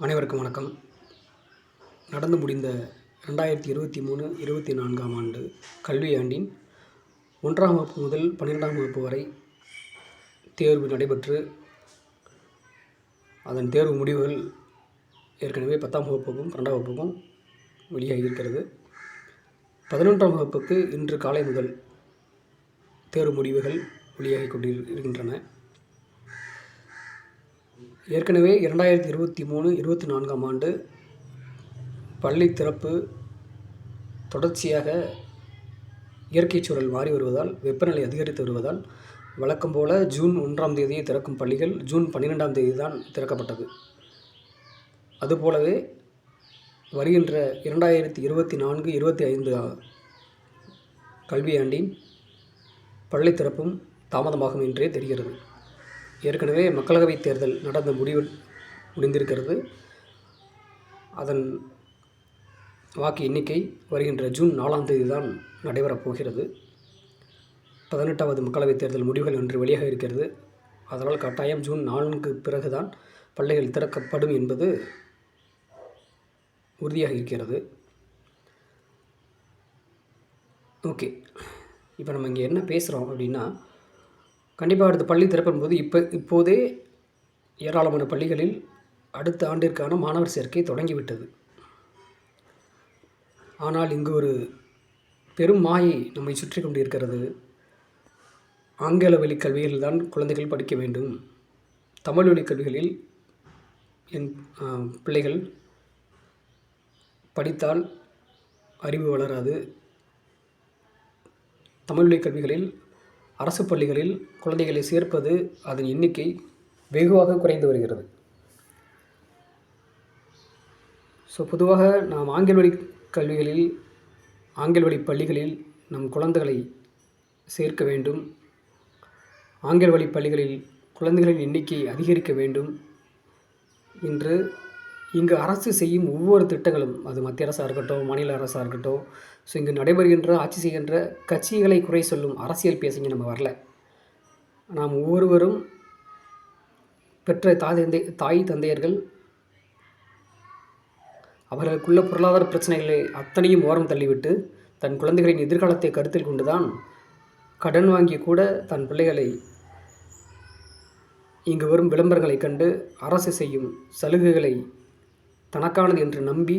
அனைவருக்கும் வணக்கம். நடந்து முடிந்த ரெண்டாயிரத்தி இருபத்தி மூணு இருபத்தி நான்காம் ஆண்டு கல்வியாண்டின் ஒன்றாம் வகுப்பு முதல் பன்னிரெண்டாம் வகுப்பு வரை தேர்வு நடைபெற்று அதன் தேர்வு முடிவுகள் ஏற்கனவே பத்தாம் வகுப்புக்கும் பன்னெண்டாம் வகுப்புக்கும் வெளியாகி இருக்கிறது பதினொன்றாம் வகுப்புக்கு இன்று காலை முதல் தேர்வு முடிவுகள் வெளியாகி கொண்டிருக்கின்றன. ஏற்கனவே இரண்டாயிரத்தி இருபத்தி மூணு இருபத்தி நான்காம் ஆண்டு பள்ளி திறப்பு தொடர்ச்சியாக இயற்கை சூழல் மாறி வருவதால் வெப்பநிலை அதிகரித்து வருவதால் வழக்கம் போல ஜூன் ஒன்றாம் தேதியை திறக்கும் பள்ளிகள் ஜூன் பன்னிரெண்டாம் தேதி தான் திறக்கப்பட்டது. அதுபோலவே வருகின்ற இரண்டாயிரத்தி இருபத்தி நான்கு இருபத்தி ஐந்து கல்வியாண்டின் பள்ளி திறப்பும் தாமதமாகும் என்றே தெரிகிறது. ஏற்கனவே மக்களவைத் தேர்தல் நடந்த முடிவில் முடிந்திருக்கிறது. அதன் வாக்கு எண்ணிக்கை வருகின்ற ஜூன் நாலாம் தேதி தான் நடைபெறப் போகிறது. பதினெட்டாவது மக்களவைத் தேர்தல் முடிவுகள் இன்று வெளியாக இருக்கிறது. அதனால் கட்டாயம் ஜூன் நான்கு பிறகுதான் பள்ளிகள் திறக்கப்படும் என்பது உறுதியாக இருக்கிறது. ஓகே. இப்போ நம்ம இங்கே என்ன பேசுகிறோம் அப்படின்னா கண்டிப்பாக அடுத்த பள்ளி திறப்பின் போது இப்போ இப்போதே ஏராளமான பள்ளிகளில் அடுத்த ஆண்டிற்கான மாணவர் சேர்க்கை தொடங்கிவிட்டது. ஆனால் இங்கு ஒரு பெரும் மாயை நம்மை சுற்றி கொண்டு இருக்கிறது ஆங்கில வழி கல்வியில் தான் குழந்தைகள் படிக்க வேண்டும். தமிழ் வழி கல்விகளில் என் பிள்ளைகள் படித்தால் அறிவு வளராது. தமிழ் வழி கல்விகளில் அரசு பள்ளிகளில் குழந்தைகளை சேர்ப்பது அதன் எண்ணிக்கை வெகுவாக குறைந்து வருகிறது. ஸோ பொதுவாக நாம் ஆங்கில வழி கல்விகளில் ஆங்கில வழி பள்ளிகளில் நம் குழந்தைகளை சேர்க்க வேண்டும். ஆங்கில வழி பள்ளிகளில் குழந்தைகளின் எண்ணிக்கை அதிகரிக்க வேண்டும் என்று இங்கு அரசு செய்யும் ஒவ்வொரு திட்டங்களும் அது மத்திய அரசாக இருக்கட்டும் மாநில அரசாக இருக்கட்டும் ஸோ இங்கு நடைபெறுகின்ற ஆட்சி செய்கின்ற கட்சிகளை குறை சொல்லும் அரசியல் பேசுங்க நம்ம வரல. நாம் ஒவ்வொருவரும் பெற்ற தாய் தந்தை தாய் தந்தையர்கள் அவர்களுக்குள்ள பொருளாதார பிரச்சனைகளை அத்தனையும் ஓரம் தள்ளிவிட்டு தன் குழந்தைகளின் எதிர்காலத்தை கருத்தில் கொண்டுதான் கடன் வாங்கி கூட தன் பிள்ளைகளை இங்கு வரும் விளம்பரங்களை கண்டு அரசு செய்யும் சலுகைகளை தனக்கானது என்று நம்பி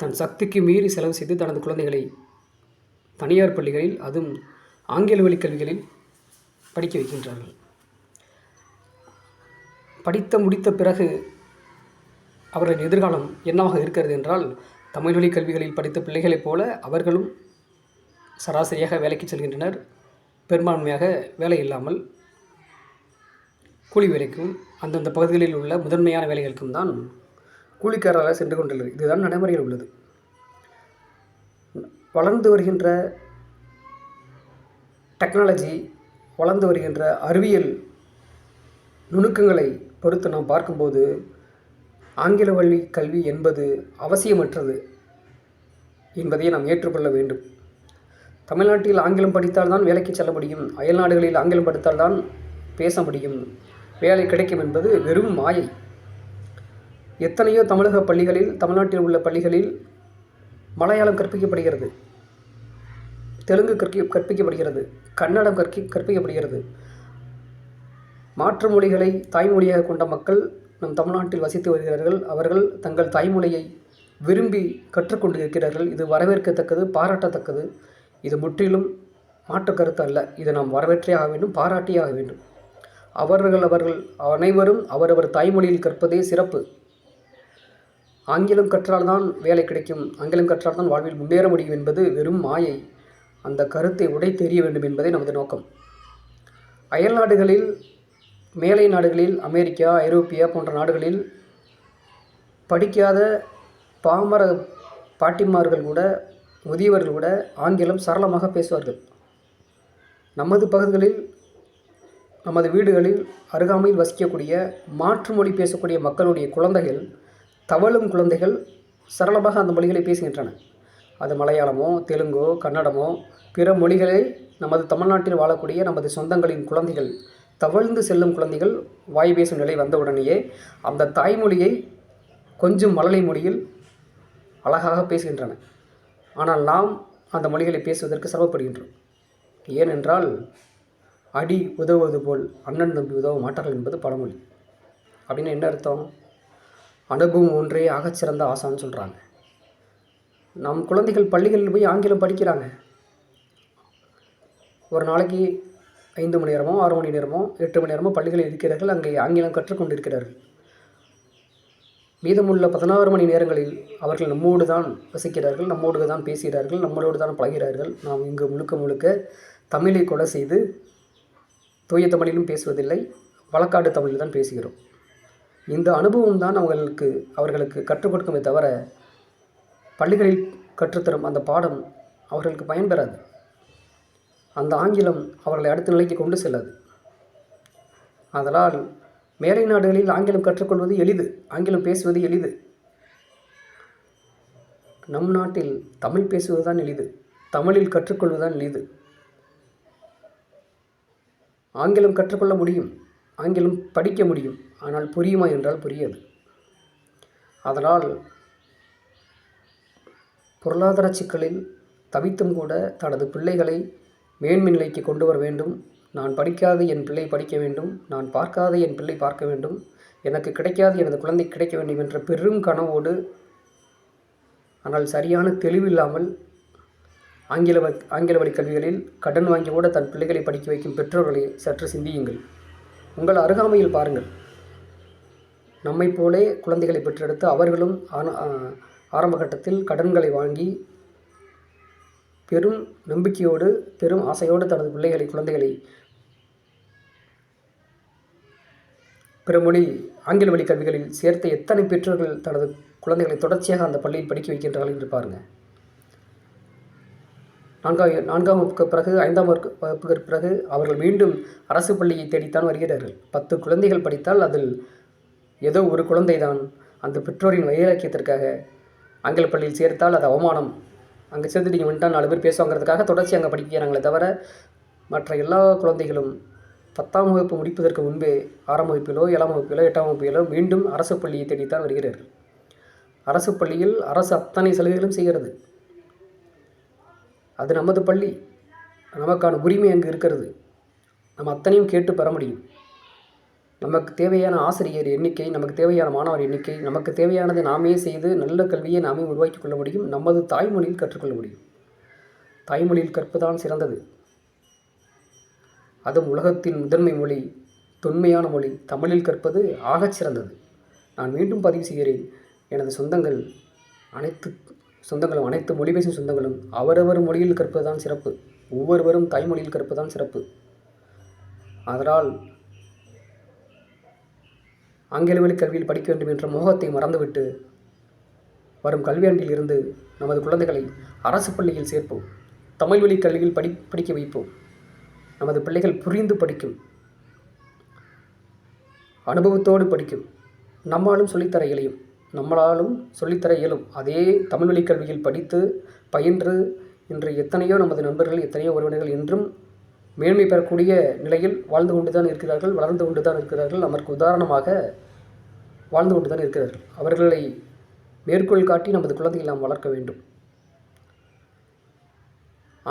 தன் சக்திக்கு மீறி செலவு செய்து தனது குழந்தைகளை தனியார் பள்ளிகளில் அதுவும் ஆங்கில வழி கல்விகளில் படிக்க வைக்கின்றார்கள். படித்த முடித்த பிறகு அவர்களின் எதிர்காலம் என்னவாக இருக்கிறது என்றால் தமிழ் வழி கல்விகளில் படித்த பிள்ளைகளைப் போல அவர்களும் சராசரியாக வேலைக்கு செல்கின்றனர். பெரும்பான்மையாக வேலை இல்லாமல் கூலி வேலைக்கும் அந்தந்த பகுதிகளில் உள்ள முதன்மையான வேலைகளுக்கும் தான் கூலிக்காரராக சென்று கொண்டுள்ளது. இதுதான் நடைமுறையில் உள்ளது. வளர்ந்து வருகின்ற டெக்னாலஜி வளர்ந்து வருகின்ற அறிவியல் நுணுக்கங்களை பொறுத்து நாம் பார்க்கும்போது ஆங்கில வழி கல்வி என்பது அவசியமற்றது என்பதை நாம் ஏற்றுக்கொள்ள வேண்டும். தமிழ்நாட்டில் ஆங்கிலம் படித்தால்தான் வேலைக்கு செல்ல முடியும். அயல் நாடுகளில் ஆங்கிலம் படித்தால்தான் பேச முடியும். வேலை கிடைக்கும் என்பது வெறும் மாயை. எத்தனையோ தமிழக பள்ளிகளில் தமிழ்நாட்டில் உள்ள பள்ளிகளில் மலையாளம் கற்பிக்கப்படுகிறது. தெலுங்கு கற்கி கற்பிக்கப்படுகிறது. கன்னடம் கற்கி கற்பிக்கப்படுகிறது. மாற்று மொழிகளை தாய்மொழியாக கொண்ட மக்கள் நம் தமிழ்நாட்டில் வசித்து வருகிறார்கள். அவர்கள் தங்கள் தாய்மொழியை விரும்பி கற்றுக்கொண்டு இருக்கிறார்கள் இது வரவேற்கத்தக்கது பாராட்டத்தக்கது. இது முற்றிலும் மாற்று கருத்து அல்ல. இதை நாம் வரவேற்றே ஆக வேண்டும் பாராட்டியே ஆக வேண்டும். அவர்கள் அவர்கள் அனைவரும் அவரவர் தாய்மொழியில் கற்பதே சிறப்பு. ஆங்கிலம் கற்றால்தான் வேலை கிடைக்கும். ஆங்கிலம் கற்றால்தான் வாழ்வில் முன்னேற முடியும் என்பது வெறும் மாயை. அந்த கருத்தை உடை தெரிய வேண்டும் என்பதே நமது நோக்கம். அயல் நாடுகளில் மேலை நாடுகளில் அமெரிக்கா ஐரோப்பியா போன்ற நாடுகளில் படிக்காத பாமர பாட்டிமார்கள் கூட முதியவர்கள் கூட ஆங்கிலம் சரளமாக பேசுவார்கள். நமது பகுதிகளில் நமது வீடுகளில் அருகாமையில் வசிக்கக்கூடிய மாற்று மொழி பேசக்கூடிய மக்களுடைய குழந்தைகள் தவழும் குழந்தைகள் சரளமாக அந்த மொழிகளை பேசுகின்றன. அது மலையாளமோ தெலுங்கோ கன்னடமோ பிற மொழிகளை நமது தமிழ்நாட்டில் வாழக்கூடிய நமது சொந்தங்களின் குழந்தைகள் தவழ்ந்து செல்லும் குழந்தைகள் வாய் பேசும் நிலை வந்தவுடனேயே அந்த தாய்மொழியை கொஞ்சம் மழலை மொழியில் அழகாக பேசுகின்றன. ஆனால் நாம் அந்த மொழிகளை பேசுவதற்கு சிரமப்படுகின்றோம். ஏனென்றால் அடி உதவுவது போல் அண்ணன் தம்பி உதவ மாட்டார்கள் என்பது பழமொழி. அப்படின்னு என்ன அர்த்தம்? அனுபவம் ஒன்றே ஆகச்சிறந்த ஆசான்னு சொல்கிறாங்க நம் குழந்தைகள் பள்ளிகளில் போய் ஆங்கிலம் படிக்கிறாங்க. ஒரு நாளைக்கு ஐந்து மணி நேரமோ ஆறு மணி நேரமோ எட்டு மணி நேரமோ பள்ளிகளில் இருக்கிறார்கள். அங்கே ஆங்கிலம் கற்றுக்கொண்டிருக்கிறார்கள் மீதமுள்ள பதினாறு மணி நேரங்களில் அவர்கள் நம்மோடு தான் வசிக்கிறார்கள். நம்மோடு தான் பேசுகிறார்கள். நம்மளோடு தான் பழகிறார்கள் நாம் இங்கு முழுக்க முழுக்க தமிழை கொலை செய்து தூய தமிழிலும் பேசுவதில்லை வழக்காடு தமிழில் தான் பேசுகிறோம். இந்த அனுபவம் தான் அவர்களுக்கு அவர்களுக்கு கற்றுக் கொடுக்குமே தவிர பள்ளிகளில் கற்றுத்தரும் அந்த பாடம் அவர்களுக்கு பயன்பெறாது அந்த ஆங்கிலம் அவர்களை அடுத்த நிலைக்கு கொண்டு செல்லாது. அதனால் மேலை நாடுகளில் ஆங்கிலம் கற்றுக்கொள்வது எளிது ஆங்கிலம் பேசுவது எளிது. நம் நாட்டில் தமிழ் பேசுவது தான் எளிது தமிழில் கற்றுக்கொள்வது தான் எளிது. ஆங்கிலம் கற்றுக்கொள்ள முடியும் ஆங்கிலம் படிக்க முடியும். ஆனால் புரியுமா என்றால் புரியாது. அதனால் பொருளாதார சிக்கலில் தவித்தும் கூட தனது பிள்ளைகளை மேன்மை நிலைக்கு கொண்டு வர வேண்டும். நான் படிக்காத என் பிள்ளை படிக்க வேண்டும். நான் பார்க்காத என் பிள்ளை பார்க்க வேண்டும். எனக்கு கிடைக்காது எனது குழந்தை கிடைக்க வேண்டும் என்ற பெரும் கனவோடு ஆனால் சரியான தெளிவில்லாமல் ஆங்கில வ ஆங்கில வழி கல்விகளில் கடன் வாங்கி கூட தன் பிள்ளைகளை படிக்க வைக்கும் பெற்றோர்களை சற்று சிந்தியுங்கள். உங்கள் அருகாமையில் பாருங்கள். நம்மை போலே குழந்தைகளை பெற்றெடுத்து அவர்களும் ஆரம்ப கட்டத்தில் கடன்களை வாங்கி பெரும் நம்பிக்கையோடு பெரும் ஆசையோடு தனது பிள்ளைகளை குழந்தைகளை பிற மொழி ஆங்கில வழி கல்விகளில் சேர்த்த எத்தனை பெற்றோர்கள் தனது குழந்தைகளை தொடர்ச்சியாக அந்த பள்ளியில் படிக்க வைக்கின்றார்கள் என்று பாருங்கள் நான்காம் நான்காம் வகுப்புக்கு பிறகு ஐந்தாம் வகுப்பு வகுப்புக்கு பிறகு அவர்கள் மீண்டும் அரசு பள்ளியை தேடித்தான் வருகிறார்கள். பத்து குழந்தைகள் படித்தால் அதில் ஏதோ ஒரு குழந்தை தான் அந்த பெற்றோரின் வைராக்கியத்திற்காக ஆங்கில பள்ளியில் சேர்த்தால் அது அவமானம். அங்கே சேர்த்து நீங்கள் வந்துட்டால் நாலு பேர் பேசுவாங்கிறதுக்காக தொடர்ச்சி அங்கே படிக்கிறாங்களே தவிர மற்ற எல்லா குழந்தைகளும் பத்தாம் வகுப்பு முடிப்பதற்கு முன்பே ஆறாம் வகுப்பிலோ ஏழாம் வகுப்பிலோ எட்டாம் வகுப்பிலோ மீண்டும் அரசு பள்ளியை தேடித்தான் வருகிறார்கள். அரசு பள்ளியில் அரசு அத்தனை சலுகைகளும் செய்கிறது. அது நமது பள்ளி. நமக்கான உரிமை அங்கு இருக்கிறது. நம்ம அத்தனையும் கேட்டு பெற முடியும். நமக்கு தேவையான ஆசிரியர் எண்ணிக்கை நமக்கு தேவையான மாணவர் எண்ணிக்கை நமக்கு தேவையானதை நாமே செய்து நல்ல கல்வியை நாமே உருவாக்கி கொள்ள முடியும். நமது தாய்மொழியில் கற்றுக்கொள்ள முடியும். தாய்மொழியில் கற்புதான் சிறந்தது. அதுவும் உலகத்தின் முதன்மை மொழி தொன்மையான மொழி தமிழில் கற்பது ஆகச் சிறந்தது. நான் மீண்டும் பதிவு செய்கிறேன். எனது சொந்தங்கள் அனைத்து சொந்தங்களும் அனைத்து மொழி பேசும் சொந்தங்களும் அவரவர் மொழியில் கற்பதுதான் சிறப்பு. ஒவ்வொருவரும் தாய்மொழியில் கற்பதுதான் சிறப்பு. அதனால் ஆங்கில வழி கல்வியில் படிக்க வேண்டும் என்ற மோகத்தை மறந்துவிட்டு வரும் கல்வியாண்டில் இருந்து நமது குழந்தைகளை அரசு பள்ளியில் சேர்ப்போம். தமிழ் வழி கல்வியில் படி படிக்க வைப்போம். நமது பிள்ளைகள் புரிந்து படிக்கும். அனுபவத்தோடு படிக்கும். நம்மாலும் சொல்லித்தர இலையும் நம்மளாலும் சொல்லித்தர இயலும். அதே தமிழ் வழி கல்வியில் படித்து பயின்று இன்று எத்தனையோ நமது நண்பர்கள் எத்தனையோ உறவினர்கள் இன்றும் மேன்மை பெறக்கூடிய நிலையில் வாழ்ந்து கொண்டு தான் இருக்கிறார்கள் வளர்ந்து கொண்டு தான் இருக்கிறார்கள். நமக்கு உதாரணமாக வாழ்ந்து கொண்டு தான் இருக்கிறார்கள். அவர்களை மேற்கோள் காட்டி நமது குழந்தைகளை நாம் வளர்க்க வேண்டும்.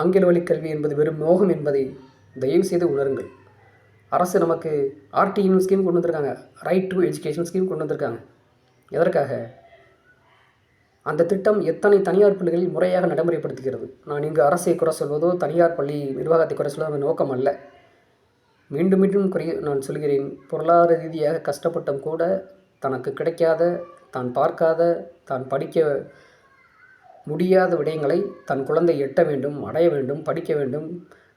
ஆங்கில வழி கல்வி என்பது வெறும் மோகம் என்பதை தயவு செய்து உணருங்கள். அரசு நமக்கு ஆர்டிஇன் ஸ்கீம் கொண்டு வந்திருக்காங்க. ரைட் டு எஜுகேஷன் ஸ்கீம் கொண்டு வந்திருக்காங்க. எதற்காக? அந்த திட்டம் எத்தனை தனியார் பள்ளிகளில் முறையாக நடைமுறைப்படுத்துகிறது? நான் இங்கு அரசை குறை சொல்வதோ தனியார் பள்ளி நிர்வாகத்தை குறை சொல்வதோ நோக்கம் அல்ல. மீண்டும் மீண்டும் குறை நான் சொல்கிறேன். பொருளாதார ரீதியாக கஷ்டப்பட்டும் கூட தனக்கு கிடைக்காத தான் பார்க்காத தான் படிக்க முடியாத விடயங்களை தன் குழந்தை எட்ட வேண்டும் அடைய வேண்டும் படிக்க வேண்டும்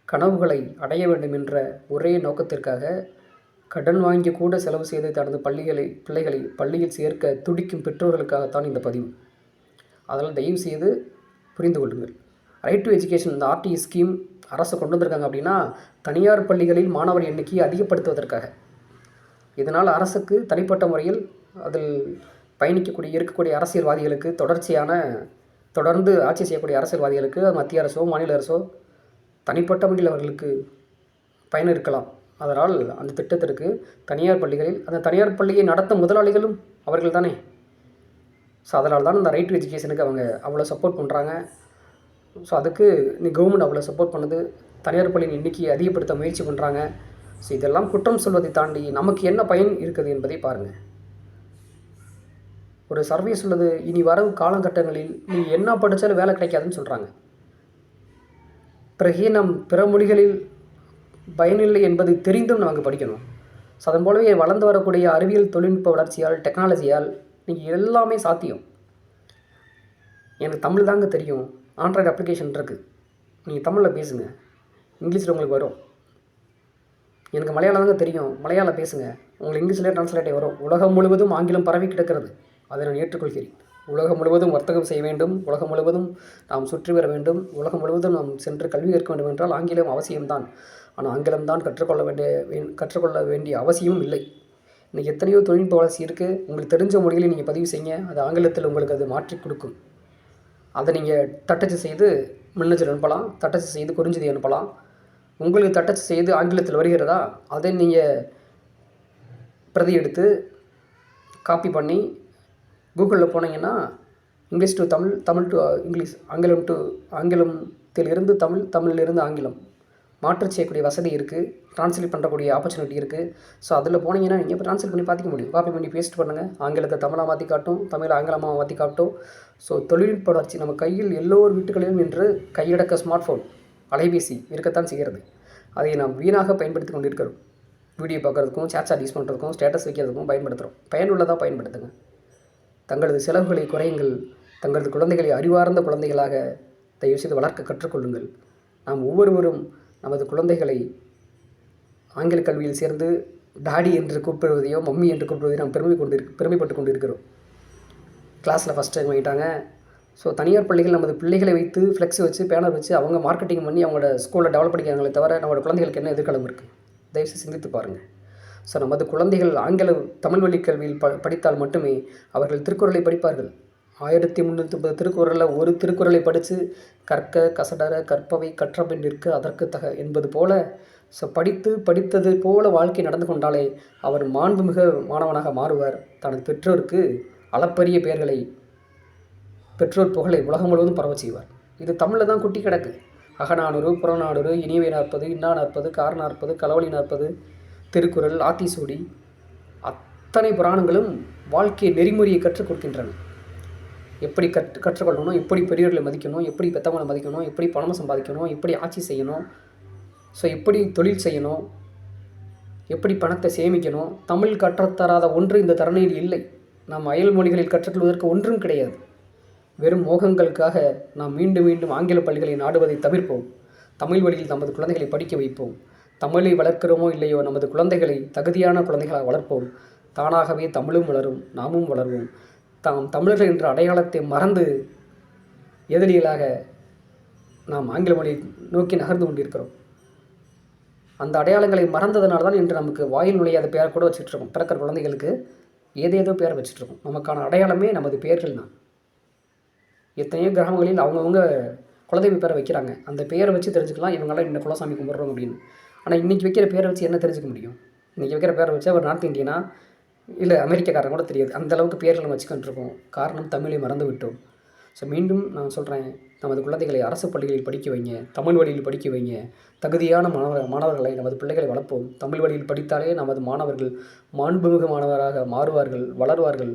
கனவுகளை அடைய வேண்டும் என்ற ஒரே நோக்கத்திற்காக கடன் வாங்கி கூட செலவு செய்து தனது பள்ளிகளை பிள்ளைகளை பள்ளியில் சேர்க்க துடிக்கும் பெற்றோர்களுக்காகத்தான் இந்த பதிவு. அதனால் தயவு செய்து புரிந்து கொள்ளுங்கள். ரைட் டு எஜுகேஷன் இந்த ஆர்டிஇ ஸ்கீம் அரசு கொண்டு வந்திருக்காங்க அப்படின்னா தனியார் பள்ளிகளில் மாணவர் எண்ணிக்கையை அதிகப்படுத்துவதற்காக. இதனால் அரசுக்கு தனிப்பட்ட முறையில் அதில் பயணிக்கக்கூடிய இருக்கக்கூடிய அரசியல்வாதிகளுக்கு தொடர்ச்சியான தொடர்ந்து ஆட்சி செய்யக்கூடிய அரசியல்வாதிகளுக்கு மத்திய அரசோ மாநில அரசோ தனிப்பட்ட முறையில் அவர்களுக்கு பயன் இருக்கலாம். அதனால் அந்த திட்டத்திற்கு தனியார் பள்ளிகளில் அந்த தனியார் பள்ளியை நடத்தும் முதலாளிகளும் அவர்கள் தானே ஸோ அதனால் தான் இந்த ரைட் டு எஜுகேஷனுக்கு அவங்க அவ்வளோ சப்போர்ட் பண்ணுறாங்க ஸோ அதுக்கு நீ கவர்மெண்ட் அவ்வளோ சப்போர்ட் பண்ணுது. தனியார் பள்ளியின் எண்ணிக்கையை அதிகப்படுத்த முயற்சி பண்ணுறாங்க ஸோ இதெல்லாம் குற்றம் சொல்வதை தாண்டி நமக்கு என்ன பயன் இருக்குது என்பதை பாருங்கள் ஒரு சர்வீஸ் உள்ளது இனி வரும் காலகட்டங்களில் நீ என்ன படித்தாலும் வேலை கிடைக்காதுன்னு சொல்கிறாங்க பிறகு நம் பிற மொழிகளில் பயனில்லை என்பது தெரிந்தும் நமக்கு படிக்கணும். ஸோ அதன் போலவே வளர்ந்து வரக்கூடிய அறிவியல் தொழில்நுட்ப வளர்ச்சியால் டெக்னாலஜியால் நீங்கள் எல்லாமே சாத்தியம். எனக்கு தமிழ் தாங்க தெரியும். ஆண்ட்ராய்டு அப்ளிகேஷன் இருக்குது நீங்கள் தமிழில் பேசுங்க. இங்கிலீஷில் உங்களுக்கு வரும். எனக்கு மலையாளம் தாங்க தெரியும். மலையாளம் பேசுங்க. உங்களுக்கு இங்கிலீஷ்லேயே ட்ரான்ஸ்லேட்டே வரும். உலகம் முழுவதும் ஆங்கிலம் பரவி கிடக்கிறது. அதை நான் ஏற்றுக்கொள்கிறேன். உலகம் முழுவதும் வர்த்தகம் செய்ய வேண்டும். உலகம் முழுவதும் நாம் சுற்றி வர வேண்டும். உலகம் முழுவதும் நாம் சென்று கல்வி கற்க வேண்டும் என்றால் ஆங்கிலம் அவசியம்தான். ஆனால் ஆங்கிலம் தான் கற்றுக்கொள்ள வேண்டிய வே- கற்றுக்கொள்ள வேண்டிய அவசியமும் இல்லை. இன்னைக்கு எத்தனையோ தொழில்நுட்ப வளர்ச்சி இருக்குது உங்களுக்கு தெரிஞ்ச மொழிகளை நீங்கள் பதிவு செய்யுங்க. அது ஆங்கிலத்தில் உங்களுக்கு அது மாற்றி கொடுக்கும். அதை நீங்கள் தட்டச்சு செய்து மின்னஞ்சல் அனுப்பலாம். தட்டச்சு செய்து குறிஞ்செய்தி அனுப்பலாம். உங்களுக்கு தட்டச்சு செய்து ஆங்கிலத்தில் வருகிறதா? அதை நீங்கள் பிரதி எடுத்து காப்பி பண்ணி கூகுளில் போனீங்கன்னா English to Tamil Tamil to English ஆங்கிலம் டு ஆங்கிலத்திலிருந்து தமிழ் தமிழிலிருந்து ஆங்கிலம். மாற்று செய்யக்கூடிய வசதி இருக்குது ட்ரான்ஸ்லேட் பண்ணுறக்கூடிய ஆப்பர்ச்சுனிட்டி இருக்குது ஸோ அதில் போனீங்கன்னா நீங்கள் இப்போ ட்ரான்ஸ்லேட் பண்ணி பார்த்துக்க முடியும். காப்பி பண்ணி பேஸ்ட் பண்ணுங்கள் ஆங்கிலத்தை தமிழாக மாற்றி காட்டும் தமிழை ஆங்கிலமாக மாற்றி காட்டும். ஸோ தொழில்நுட்ப வளர்ச்சி நம்ம கையில் எல்லோர் வீட்டுகளிலும் நின்று கையடக்க ஸ்மார்ட் ஃபோன் அலைபேசி இருக்கத்தான் செய்கிறது. அதை நாம் வீணாக பயன்படுத்தி கொண்டிருக்கிறோம். வீடியோ பார்க்குறதுக்கும் சேட் யூஸ் பண்ணுறதுக்கும் ஸ்டேட்டஸ் வைக்கிறதுக்கும் பயன்படுத்துகிறோம் பயனுள்ளதாக பயன்படுத்துங்க. தங்களது செலவுகளை குறையுங்கள். தங்களது குழந்தைகளை அறிவார்ந்த குழந்தைகளாக தயவு செய்து வளர்க்க கற்றுக்கொள்ளுங்கள். நாம் ஒவ்வொருவரும் நமது குழந்தைகளை ஆங்கில கல்வியில் சேர்ந்து டாடி என்று கூப்பிடுவதையோ மம்மி என்று கூப்பிடுவதையோ நாம் பெருமை கொண்டு பெருமைப்பட்டு கொண்டு இருக்கிறோம் கிளாஸில் ஃபஸ்ட் டைம் வாங்கிட்டாங்க ஸோ தனியார் பள்ளிகள் நமது பிள்ளைகளை வைத்து ஃப்ளெக்ஸ் வச்சு பேனர் வச்சு அவங்க மார்க்கெட்டிங் பண்ணி அவங்களோட ஸ்கூலில் டெவலப் பண்ணிக்கிறாங்களே தவிர நம்மளோட குழந்தைகளுக்கு என்ன எதிர்காலம் இருக்குது தயவுசெய்து சிந்தித்து பாருங்கள் ஸோ நமது குழந்தைகள் ஆங்கில தமிழ் வழி கல்வியில் ப படித்தால் மட்டுமே அவர்கள் திருக்குறளை படிப்பார்கள். ஆயிரத்தி முந்நூற்றி முப்பது திருக்குறளில் ஒரு திருக்குறளை படித்து கற்க கசடர கற்பவை கற்றபின் நிற்க அதற்கு தக என்பது போல ஸோ படித்து படித்தது போல வாழ்க்கை நடந்து கொண்டாலே அவர் மாண்புமிக மாணவனாக மாறுவார். தனது பெற்றோருக்கு அளப்பரிய பெயர்களை பெற்றோர் புகழை உலகம் முழுவதும் பரவ செய்வார். இது தமிழில் தான் குட்டி கிடக்கு. அகநானூறு புறநானூறு இனியவை நாற்பது இன்னா நாற்பது கார் நாற்பது களவழி நாற்பது திருக்குறள் ஆத்திசூடி அத்தனை புராணங்களும் வாழ்க்கை நெறிமுறையை கற்றுக் கொடுக்கின்றன. எப்படி கற்று கற்றுக்கொள்ளணும்? எப்படி பெரியவர்களை மதிக்கணும்? எப்படி பெத்தவங்களை மதிக்கணும்? எப்படி பணம் சம்பாதிக்கணும்? எப்படி ஆட்சி செய்யணும்? ஸோ எப்படி தொழில் செய்யணும்? எப்படி பணத்தை சேமிக்கணும்? தமிழ் கற்றுத்தராத ஒன்று இந்த தருணையில் இல்லை. நாம் அயல் மொழிகளில் கற்றுக்கொள்வதற்கு ஒன்றும் கிடையாது. வெறும் மோகங்களுக்காக நாம் மீண்டும் மீண்டும் ஆங்கில பள்ளிகளை நாடுவதை தவிர்ப்போம். தமிழ் வழியில் நமது குழந்தைகளை படிக்க வைப்போம். தமிழை வளர்க்கிறோமோ இல்லையோ நமது குழந்தைகளை தகுதியான குழந்தைகளாக வளர்ப்போம். தானாகவே தமிழும் வளரும் நாமும் வளருவோம். தாம் தமிழர்கள் என்ற அடையாளத்தை மறந்து எதிரிகளாக நாம் ஆங்கில மொழி நோக்கி நகர்ந்து கொண்டிருக்கிறோம். அந்த அடையாளங்களை மறந்ததுனால தான் இன்று நமக்கு வாயில் நுழையாத பெயர் கூட வச்சுட்ருக்கோம் பிறக்கிற குழந்தைகளுக்கு ஏதேதோ பெயர் வச்சுட்ருக்கோம் நமக்கான அடையாளமே நமது பெயர்கள் தான் எத்தனையோ கிராமங்களில் அவங்கவுங்க குலதெய்வ பேரை வைக்கிறாங்க. அந்த பெயரை வச்சு தெரிஞ்சுக்கலாம் இவங்களாம் இந்த குலசாமி கும்பிட்றோம் அப்படின்னு. ஆனால் இன்றைக்கி வைக்கிற பேரை வச்சு என்ன தெரிஞ்சுக்க முடியும்? இன்றைக்கி வைக்கிற பேரை வச்சு அவர் நார்த் இந்தியனா? இல்லை அமெரிக்காக்காரன் கூட தெரியாது. அந்த அளவுக்கு பேர்களை வச்சுக்கிட்டு இருக்கோம். காரணம் தமிழை மறந்து விட்டோம். ஸோ மீண்டும் நான் சொல்கிறேன் நமது குழந்தைகளை அரசு பள்ளிகளில் படிக்க வைங்க தமிழ் வழியில் படிக்க வைங்க. தகுதியான மாணவர் மாணவர்களை நமது பிள்ளைகளை வளர்ப்போம். தமிழ் வழியில் படித்தாலே நமது மாணவர்கள் மாண்புமிகு மாணவராக மாறுவார்கள் வளருவார்கள்.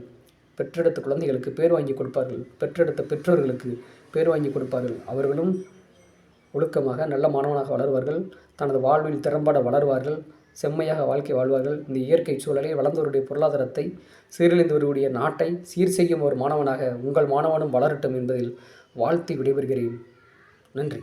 பெற்றெடுத்த குழந்தைகளுக்கு பேர் வாங்கி கொடுப்பார்கள். பெற்றெடுத்த பெற்றோர்களுக்கு பேர் வாங்கி கொடுப்பார்கள். அவர்களும் ஒழுக்கமாக நல்ல மாணவனாக வளருவார்கள் தனது வாழ்வில் திறம்பட வளருவார்கள் செம்மையாக வாழ்க்கை வாழ்வார்கள். இந்த இயற்கை சூழலை வளர்ந்தவருடைய பொருளாதாரத்தை சீரழிந்தவருடைய நாட்டை சீர் செய்யும் ஒரு மாணவனாக உங்கள் மாணவனும் வளரட்டும் என்பதில் வாழ்த்தி விடைபெறுகிறேன். நன்றி.